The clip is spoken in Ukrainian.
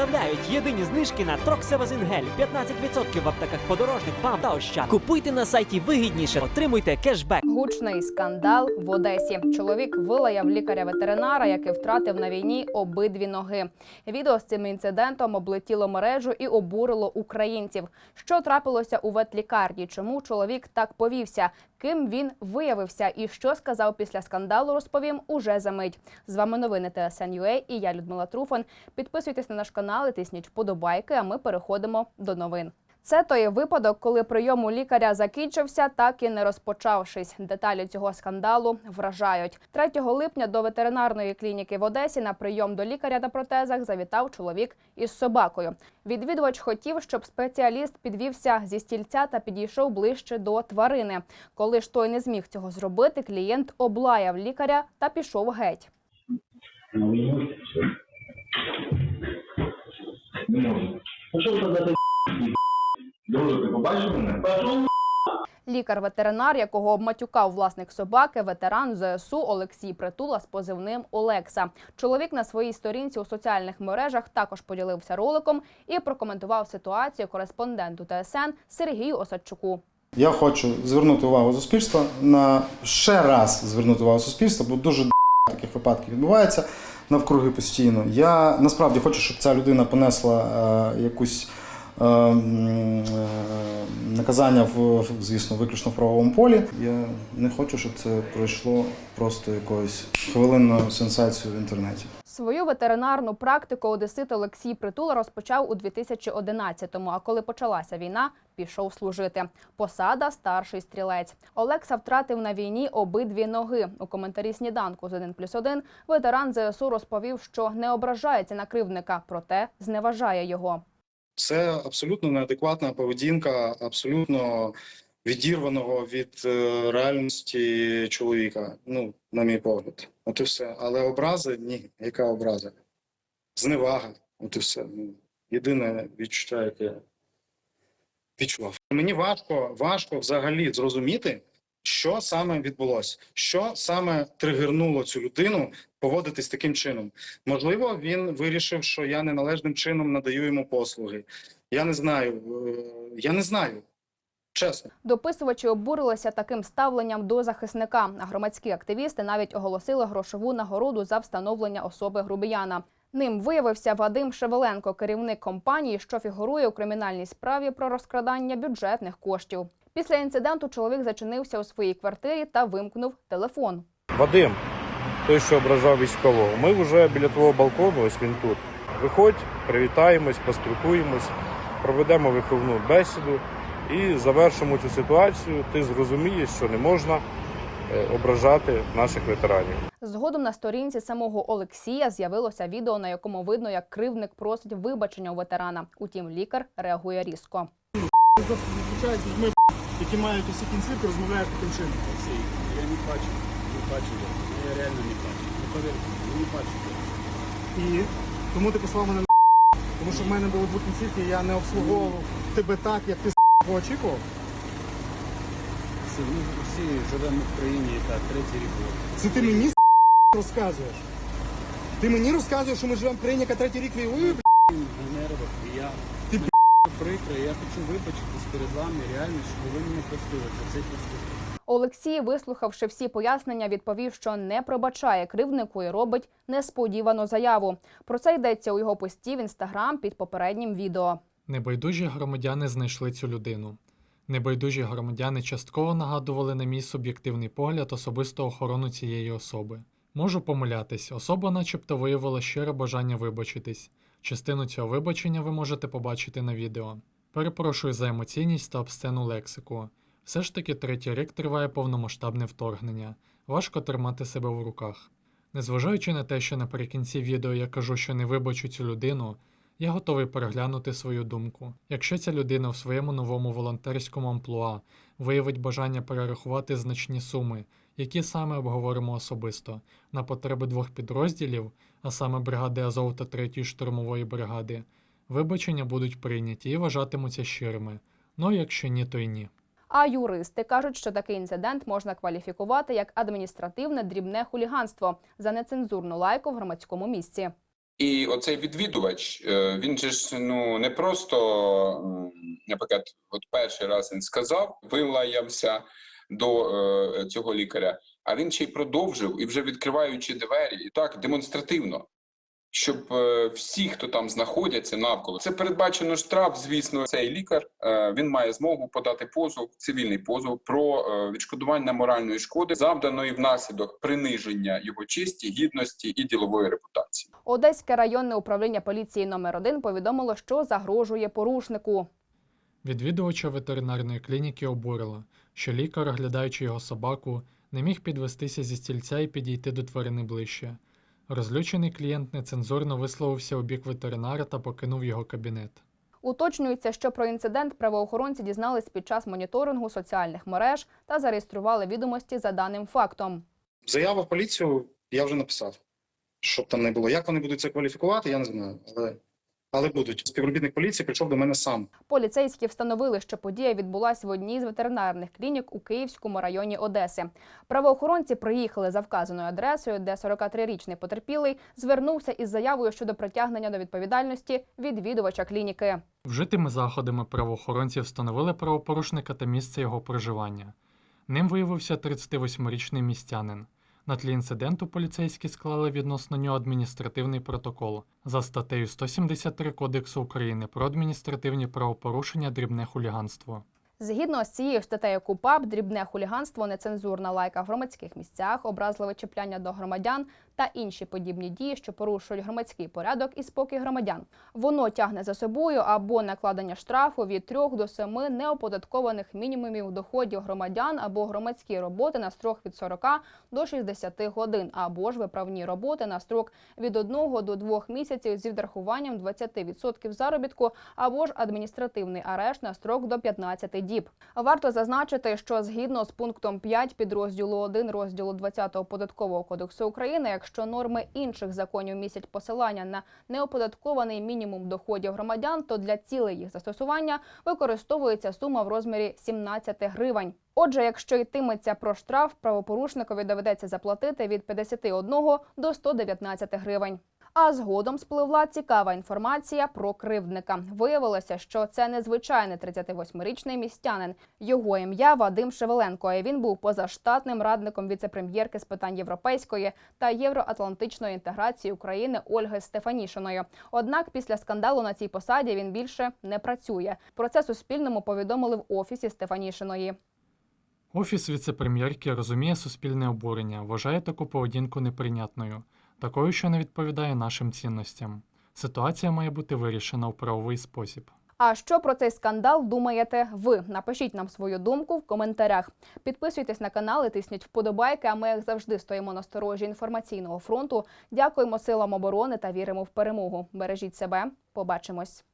представляють єдині знижки на Троксевазингель 15% в аптеках подорожник, БАМ та Ощад. Купуйте на сайті вигідніше, отримуйте кешбек. Гучний скандал в Одесі. Чоловік вилаяв лікаря-ветеринара, який втратив на війні обидві ноги. Відео з цим інцидентом облетіло мережу і обурило українців. Що трапилося у ветлікарні? Чому чоловік так повівся? Ким він виявився і що сказав після скандалу, розповім уже за мить. З вами новини ТСН.UA і я Людмила Труфан. Підписуйтесь на наш канал і тисніть вподобайки. А ми переходимо до новин. Це той випадок, коли прийом у лікаря закінчився, так і не розпочавшись. Деталі цього скандалу вражають. 3 липня до ветеринарної клініки в Одесі на прийом до лікаря на протезах завітав чоловік із собакою. Відвідувач хотів, щоб спеціаліст підвівся зі стільця та підійшов ближче до тварини. Коли ж той не зміг цього зробити, клієнт облаяв лікаря та пішов геть. Ну, не можу. Ну що ви тоді Друже, ти побачив мене? Пішов Лікар-ветеринар, якого обматюкав власник собаки, ветеран ЗСУ Олексій Притула з позивним Олекса. Чоловік на своїй сторінці у соціальних мережах також поділився роликом і прокоментував ситуацію кореспонденту ТСН Сергію Осадчуку. Я хочу звернути увагу суспільства на ще раз звернути увагу суспільства, бо дуже таких випадків відбувається навкруги постійно. Я насправді хочу, щоб ця людина понесла е, якусь наказання в в, звісно виключно в правовому полі. Я не хочу, щоб це пройшло просто якоюсь хвилинною сенсацією в інтернеті. Свою ветеринарну практику одесит Олексій Притула розпочав у 2011-му, А коли почалася війна, пішов служити. Посада старший стрілець. Олекса втратив на війні обидві ноги. У коментарі сніданку з 1 плюс 1 ветеран ЗСУ розповів, що не ображається на кривдника, проте зневажає його. Це абсолютно неадекватна поведінка, абсолютно відірваного від е, реальності чоловіка. Ну, на мій погляд, от і все. Але образи ні, яка образа? Зневага, от і все. Ну, єдине відчуття, яке відчував. Мені важко, важко взагалі зрозуміти, що саме відбулося, що саме тригернуло цю людину поводитись таким чином. Можливо, він вирішив, що я неналежним чином надаю йому послуги. Я не знаю. е, Я не знаю. Чесно. Дописувачі обурилися таким ставленням до захисника. А громадські активісти навіть оголосили грошову нагороду за встановлення особи грубияна. Ним виявився Вадим Шевеленко, керівник компанії, що фігурує у кримінальній справі про розкрадання бюджетних коштів. Після інциденту чоловік зачинився у своїй квартирі та вимкнув телефон. Вадим, той, що ображав військового, ми вже біля твого балкону, ось він тут. Виходь, привітаємось, поспілкуємось, проведемо виховну бесіду і завершимо цю ситуацію. Ти зрозумієш, що не можна е, ображати наших ветеранів. Згодом на сторінці самого Олексія з'явилося відео, на якому видно, як кривдник просить вибачення у ветерана. Утім, лікар реагує різко. зустрічаються з людьми, які мають усі кінцівки, розмовляють таким чином. Я не бачу, не бачу реально не бачу. Ну повірте, я не бачу. І тому ти послав мене на тому що в мене були дві кінцівки, я не обслуговував тебе так, як ти того очікував. Олексій, ми всі живемо в країні, яка третій рік була. Це ти мені розказуєш. Ти мені розказуєш, що ми живемо в країні, яка третій рік воює, бля? На нервах, і я Ти, б***ь. прикро, я хочу вибачитись перед вами, реально, щоб ви мене простили за цей поступок. Олексій, вислухавши всі пояснення, відповів, що не пробачає кривднику і робить несподівану заяву. Про це йдеться у його пості в інстаграм під попереднім відео. Небайдужі громадяни знайшли цю людину. Небайдужі громадяни частково нагадували на мій суб'єктивний погляд особисту охорону цієї особи. Можу помилятись, особа начебто виявила щире бажання вибачитись. Частину цього вибачення ви можете побачити на відео. Перепрошую за емоційність та обсцену лексику. Все ж таки третій рік триває повномасштабне вторгнення. Важко тримати себе в руках. Незважаючи на те, що наприкінці відео я кажу, що не вибачу цю людину, я готовий переглянути свою думку. Якщо ця людина в своєму новому волонтерському амплуа виявить бажання перерахувати значні суми, які саме обговоримо особисто, на потреби двох підрозділів, а саме бригади Азов та 3-ї штурмової бригади, вибачення будуть прийняті і вважатимуться щирими. Ну якщо ні, то й ні. А юристи кажуть, що такий інцидент можна кваліфікувати як адміністративне дрібне хуліганство за нецензурну лайку в громадському місці. І оцей відвідувач, е, він же ж ну не просто, наприклад, от перший раз він сказав, вилаявся до е, цього лікаря, а він ще й продовжив і вже відкриваючи двері, і так демонстративно, щоб е, всі, хто там знаходяться навколо, це передбачено штраф. Звісно, цей лікар е, він має змогу подати позов, цивільний позов про е, відшкодування моральної шкоди, завданої внаслідок приниження його честі, гідності і ділової репутації. Одеське районне управління поліції номер 1 повідомило, що загрожує порушнику. Відвідувача ветеринарної клініки обурило, що лікар, оглядаючи його собаку, не міг підвестися зі стільця і підійти до тварини ближче. Розлючений клієнт нецензурно висловився у бік ветеринара та покинув його кабінет. Уточнюється, що про інцидент правоохоронці дізнались під час моніторингу соціальних мереж та зареєстрували відомості за даним фактом. Заяву в поліцію я вже написав, щоб там не було. Як вони будуть це кваліфікувати, я не знаю. Але, але будуть. Співробітник поліції прийшов до мене сам. Поліцейські встановили, що подія відбулася в одній з ветеринарних клінік у Київському районі Одеси. Правоохоронці приїхали за вказаною адресою, де 43-річний потерпілий звернувся із заявою щодо притягнення до відповідальності відвідувача клініки. Вжитими заходами правоохоронці встановили правопорушника та місце його проживання. Ним виявився 38-річний містянин. На тлі інциденту поліцейські склали відносно нього адміністративний протокол за статтею 173 Кодексу України про адміністративні правопорушення дрібне хуліганство. Згідно з цією статтею КУПАП, дрібне хуліганство, нецензурна лайка в громадських місцях, образливе чіпляння до громадян та інші подібні дії, що порушують громадський порядок і спокій громадян. Воно тягне за собою або накладення штрафу від 3 до 7 неоподаткованих мінімумів доходів громадян або громадські роботи на строк від 40 до 60 годин, або ж виправні роботи на строк від 1 до 2 місяців зі врахуванням 20% заробітку, або ж адміністративний арешт на строк до 15 діб. Варто зазначити, що згідно з пунктом 5 підрозділу 1 розділу 20 податкового кодексу України, якщо норми інших законів містять посилання на неоподаткований мінімум доходів громадян, то для цілей їх застосування використовується сума в розмірі 17 гривень. Отже, якщо йтиметься про штраф, правопорушникові доведеться заплатити від 51 до 119 гривень. А згодом спливла цікава інформація про кривдника. Виявилося, що це незвичайний 38-річний містянин. Його ім'я Вадим Шевеленко. І він був позаштатним радником віце-прем'єрки з питань європейської та євроатлантичної інтеграції України Ольги Стефанішиної. Однак після скандалу на цій посаді він більше не працює. Про це Суспільному повідомили в офісі Стефанішиної. Офіс віце-прем'єрки розуміє суспільне обурення, вважає таку поведінку неприйнятною, такою, що не відповідає нашим цінностям. Ситуація має бути вирішена в правовий спосіб. А що про цей скандал думаєте ви? Напишіть нам свою думку в коментарях. Підписуйтесь на канал і тисніть вподобайки. А ми, як завжди, стоїмо на сторожі інформаційного фронту. Дякуємо силам оборони та віримо в перемогу. Бережіть себе. Побачимось.